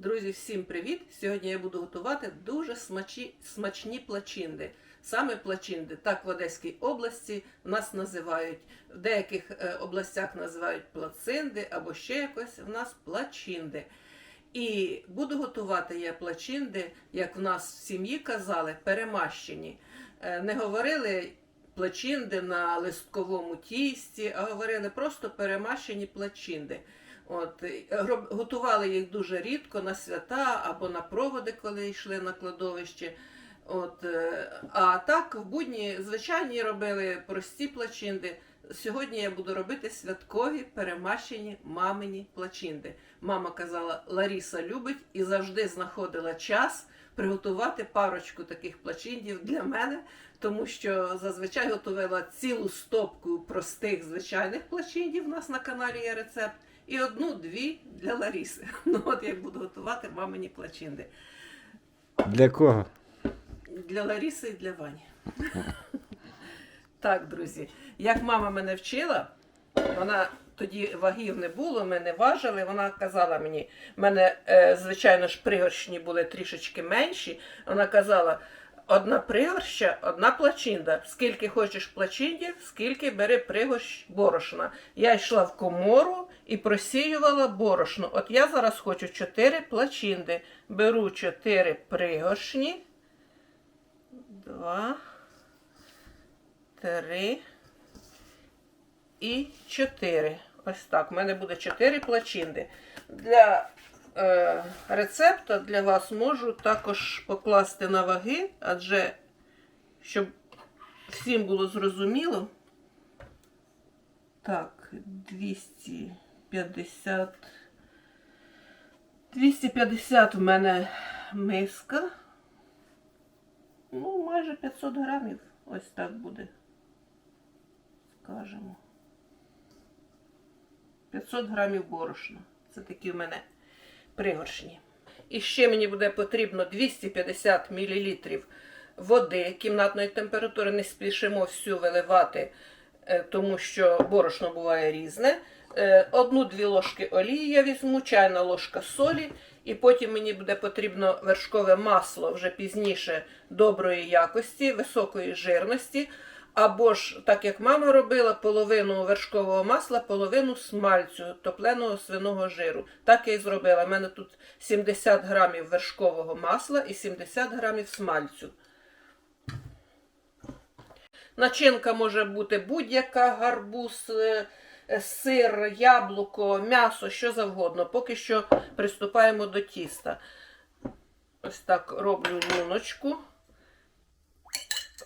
Друзі, всім привіт! Сьогодні я буду готувати дуже смачі, смачні плачинди. Саме плачинди, так в Одеській області нас називають, в деяких е, областях називають плацинди або ще якось в нас плачинди. І буду готувати я плачинди, як в нас в сім'ї казали, перемащені. Е, Не говорили плачинди на листковому тісті, а говорили просто перемащені плачинди. От, готували їх дуже рідко на свята або на проводи, коли йшли на кладовище. От, е, а так в будні звичайні робили прості плачинди. Сьогодні я буду робити святкові перемащені мамині плачинди. Мама казала, Ларіса любить і завжди знаходила час приготувати парочку таких плачиндів для мене, тому що зазвичай готувала цілу стопку простих звичайних плачиндів. У нас на каналі є рецепт. І одну-дві для Ларіси. Ну от як буду готувати мамині плачинди. Для кого? Для Ларіси і для Вані. Так, друзі, як мама мене вчила, вона тоді вагів не було, ми не важили. Вона казала мені, в мене, е, звичайно ж, пригоршні були трішечки менші. Вона казала: одна пригорща, одна плачинда. Скільки хочеш плачиндів, скільки бери пригорщ борошна. Я йшла в комору і просіювала борошно. От я зараз хочу 4 плачинди. Беру 4 пригоршні. Два, три і чотири. Ось так. У мене буде чотири плачинди. Для е, рецепту для вас можу також покласти на ваги, адже щоб всім було зрозуміло. Так, 250. 250 в мене миска. Ну, майже 500 грамів. Ось так буде. Скажемо. 500 грамів борошна. Це такі в мене пригоршні. І ще мені буде потрібно 250 мл води кімнатної температури. Не спішимо всю виливати, е, тому що борошно буває різне. Е, Одну-дві ложки олії я візьму, чайна ложка солі. І потім мені буде потрібно вершкове масло вже пізніше доброї якості, високої жирності. Або ж, так як мама робила, половину вершкового масла, половину смальцю, топленого свиного жиру. Так я і зробила. У мене тут 70 грамів вершкового масла і 70 грамів смальцю. Начинка може бути будь-яка гарбуз, е, сир, яблуко, м'ясо, що завгодно. Поки що приступаємо до тіста. Ось так роблю луночку.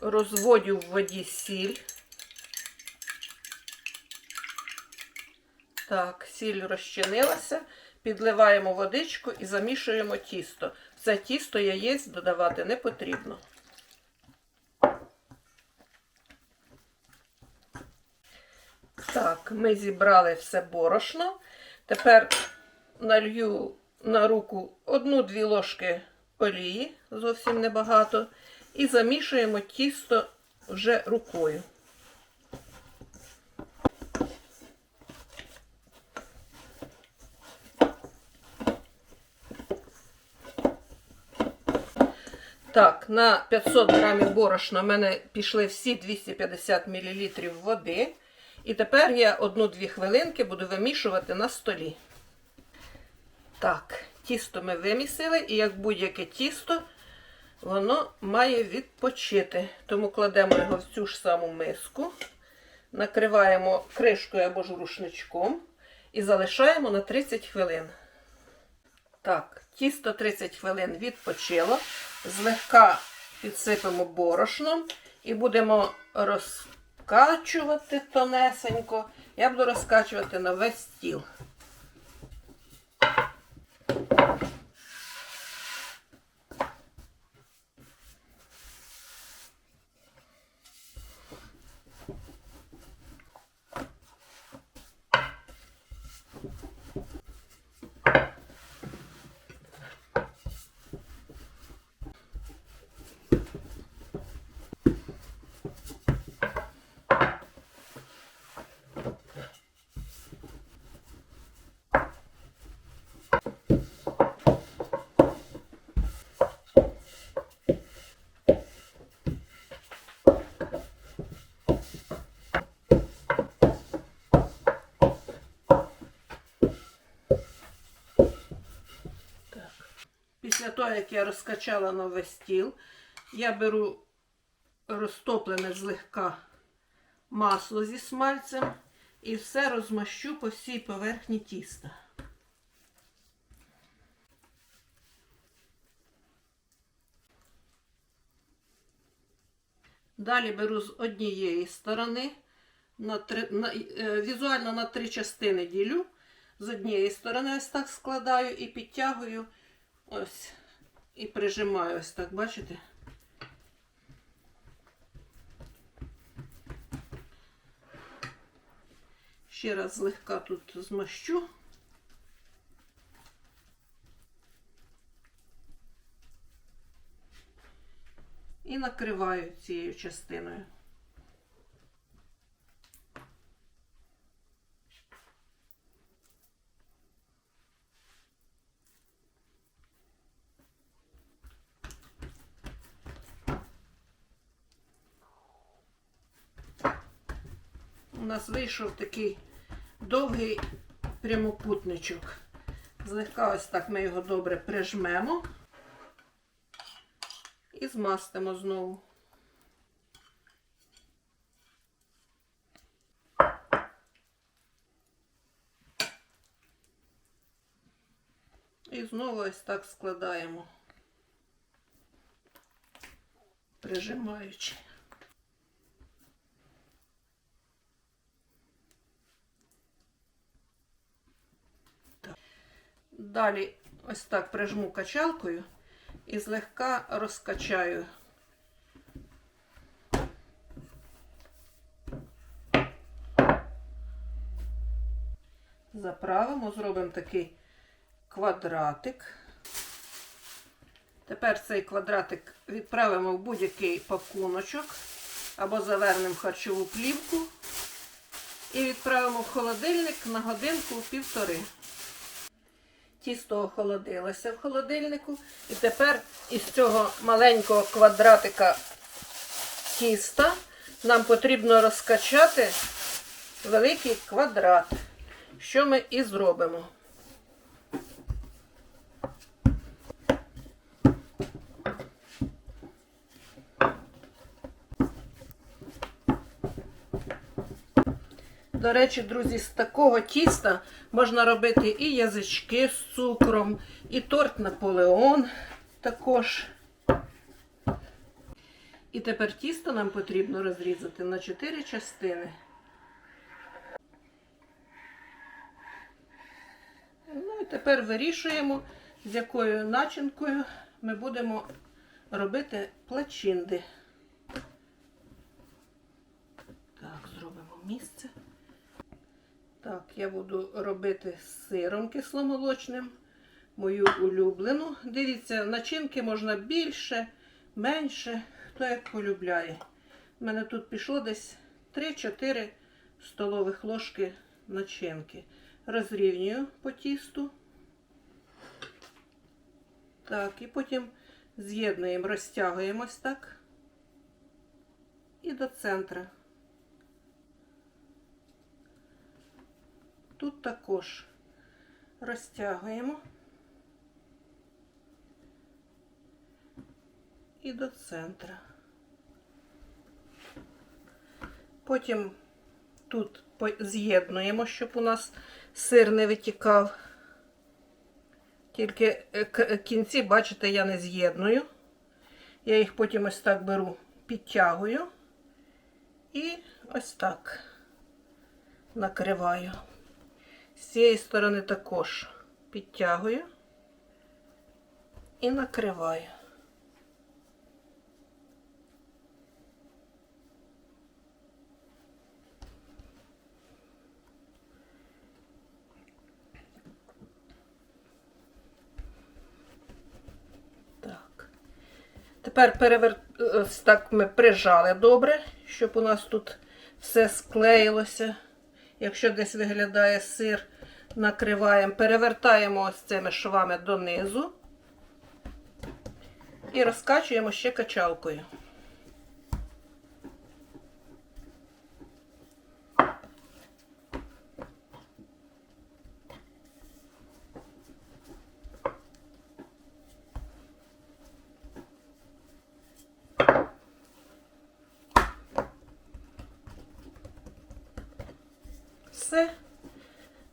Розводю в воді сіль. Так, сіль розчинилася. Підливаємо водичку і замішуємо тісто. Це тісто яєць додавати не потрібно. Так, ми зібрали все борошно. Тепер налью на руку одну-дві ложки олії, зовсім небагато, і замішуємо тісто вже рукою. Так, на 500 грамів борошна в мене пішли всі 250 мл води. І тепер я одну-дві хвилинки буду вимішувати на столі. Так, тісто ми вимісили, і як будь-яке тісто, воно має відпочити. Тому кладемо його в цю ж саму миску, накриваємо кришкою або ж рушничком і залишаємо на 30 хвилин. Так, тісто 30 хвилин відпочило. Злегка підсипемо борошном і будемо розкачувати тонесенько. Я буду розкачувати на весь стіл. Того, як я розкачала весь стіл, я беру розтоплене злегка масло зі смальцем і все розмащу по всій поверхні тіста. Далі беру з однієї сторони, на три, на, е, візуально на три частини ділю. З однієї сторони ось так складаю і підтягую ось і прижимаю ось так, бачите? Ще раз злегка тут змащу. І накриваю цією частиною. У нас вийшов такий довгий прямокутничок. Злегка ось так ми його добре прижмемо і змастимо знову. І знову ось так складаємо, прижимаючи. Далі ось так прижму качалкою і злегка розкачаю. Заправимо, зробимо такий квадратик. Тепер цей квадратик відправимо в будь-який пакуночок або завернемо харчову плівку і відправимо в холодильник на годинку півтори. Тісто охолодилося в холодильнику. І тепер із цього маленького квадратика тіста нам потрібно розкачати великий квадрат, що ми і зробимо. До речі, друзі, з такого тіста можна робити і язички з цукром, і торт Наполеон також. І тепер тісто нам потрібно розрізати на 4 частини. Ну і тепер вирішуємо, з якою начинкою ми будемо робити плачинди. Так, зробимо місце. Так, я буду робити з сиром кисломолочним, мою улюблену. Дивіться, начинки можна більше, менше, хто як полюбляє. У мене тут пішло десь 3-4 столових ложки начинки. Розрівнюю по тісту. Так, і потім з'єднуємо, розтягуємо ось так і до центра. Тут також розтягуємо і до центра. Потім тут з'єднуємо, щоб у нас сир не витікав. Тільки е, е, кінці, бачите, я не з'єдную. Я їх потім ось так беру, підтягую і ось так накриваю. З цієї сторони також підтягую і накриваю. Тепер перевер... е, так ми прижали добре, щоб у нас тут все склеїлося. Якщо десь виглядає сир, накриваємо, перевертаємо ось цими швами донизу і розкачуємо ще качалкою.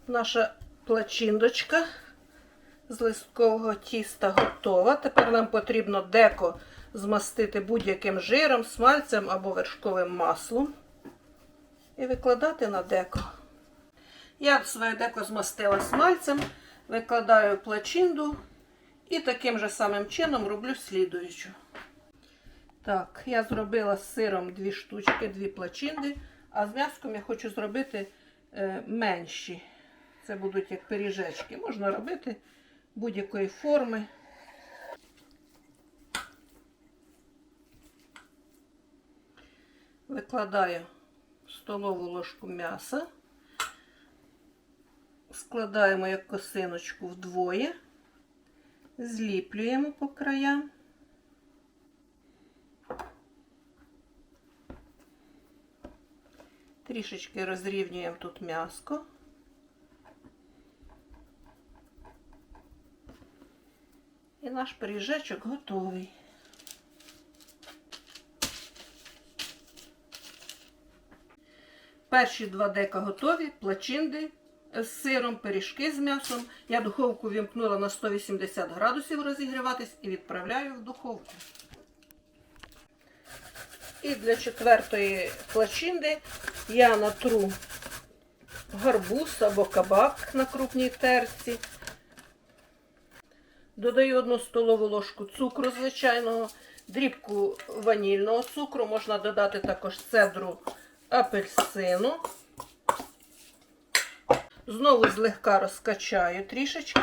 Наша плачиндочка з листкового тіста готова. Тепер нам потрібно деко змастити будь-яким жиром, смальцем або вершковим маслом і викладати на деко. Я своє деко змастила смальцем, викладаю плачинду і таким же самим чином роблю слідуючу. Так, я зробила з сиром дві штучки, дві плачинди, а з м'яском я хочу зробити е, менші. Це будуть як пиріжечки. Можна робити будь-якої форми. Викладаю столову ложку м'яса, складаємо як косиночку вдвоє, зліплюємо по краям. Трішечки розрівнюємо тут м'яско. І наш пиріжечок готовий. Перші два дека готові, плачинди з сиром, пиріжки з м'ясом. Я духовку вімкнула на 180 градусів розігріватись і відправляю в духовку. І для четвертої плачинди я натру гарбуз або кабак на крупній терці. Додаю одну столову ложку цукру звичайного, дрібку ванільного цукру, можна додати також цедру апельсину. Знову злегка розкачаю трішечки.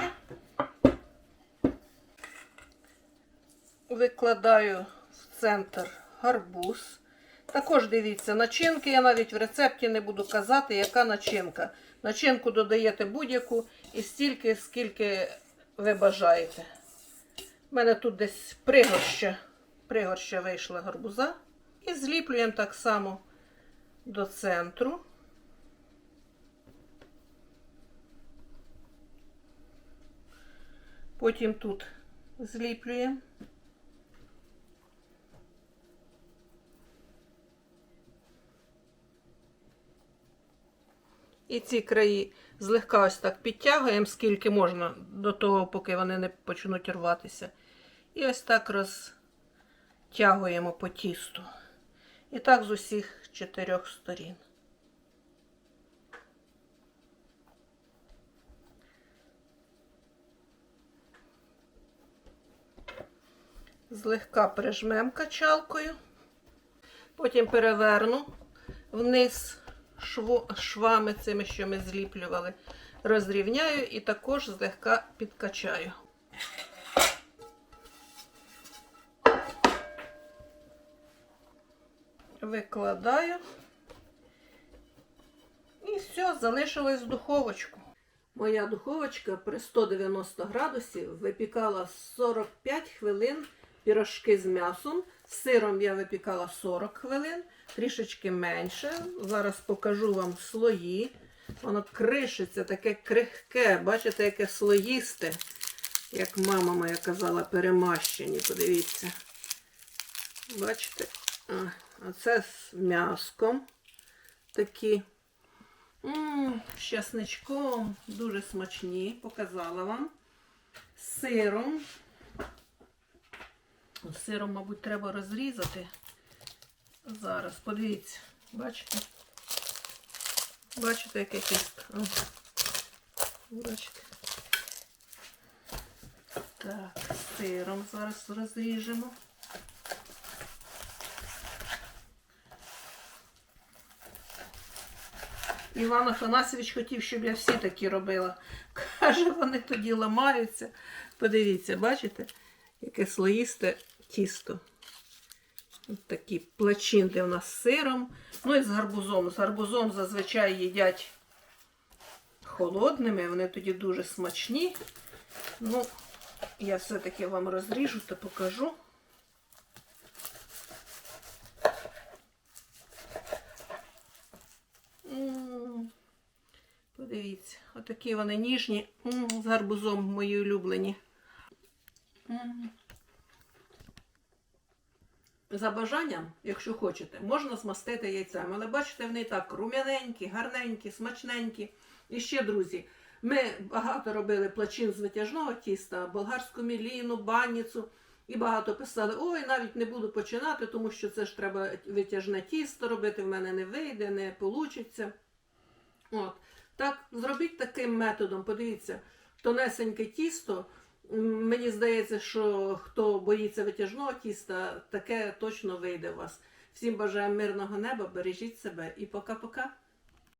Викладаю в центр гарбуз. Також дивіться, начинки я навіть в рецепті не буду казати, яка начинка. Начинку додаєте будь-яку і стільки, скільки ви бажаєте. У мене тут десь пригорща, пригорща вийшла гарбуза. І зліплюємо так само до центру. Потім тут зліплюємо. І ці краї злегка ось так підтягуємо, скільки можна, до того, поки вони не почнуть рватися. І ось так розтягуємо по тісту. І так з усіх чотирьох сторін. Злегка прижмемо качалкою, потім переверну вниз шво, швами цими, що ми зліплювали, розрівняю і також злегка підкачаю. Викладаю. І все, залишилось в духовочку. Моя духовочка при 190 градусів випікала 45 хвилин пірожки з м'ясом. З сиром я випікала 40 хвилин, трішечки менше. Зараз покажу вам слої. Воно кришиться, таке крихке. Бачите, яке слоїсте, як мама моя казала, перемащені. Подивіться. Бачите? А, це з м'яском. Такі. М, з часничком. Дуже смачні. Показала вам. З сиром. Сиром, мабуть, треба розрізати. Зараз, подивіться, бачите? Бачите, яке тісто? Бачите? Так, сиром зараз розріжемо. Іван Афанасьович хотів, щоб я всі такі робила. Каже, вони тоді ламаються. Подивіться, бачите, яке слоїсте тісто. Ось такі плачинки у нас з сиром. Ну і з гарбузом. З гарбузом зазвичай їдять холодними, вони тоді дуже смачні. Ну, я все-таки вам розріжу та покажу. Подивіться, отакі вони ніжні, з гарбузом мої улюблені. За бажанням, якщо хочете, можна змастити яйцем. Але бачите, вони так рум'яненькі, гарненькі, смачненькі. І ще, друзі, ми багато робили плачин з витяжного тіста, болгарську міліну, банніцу. І багато писали: ой, навіть не буду починати, тому що це ж треба витяжне тісто робити, в мене не вийде, не вийде. От. Так, зробіть таким методом, подивіться, тонесеньке тісто. Мені здається, що хто боїться витяжного тіста, таке точно вийде у вас. Всім бажаю мирного неба, бережіть себе і пока-пока.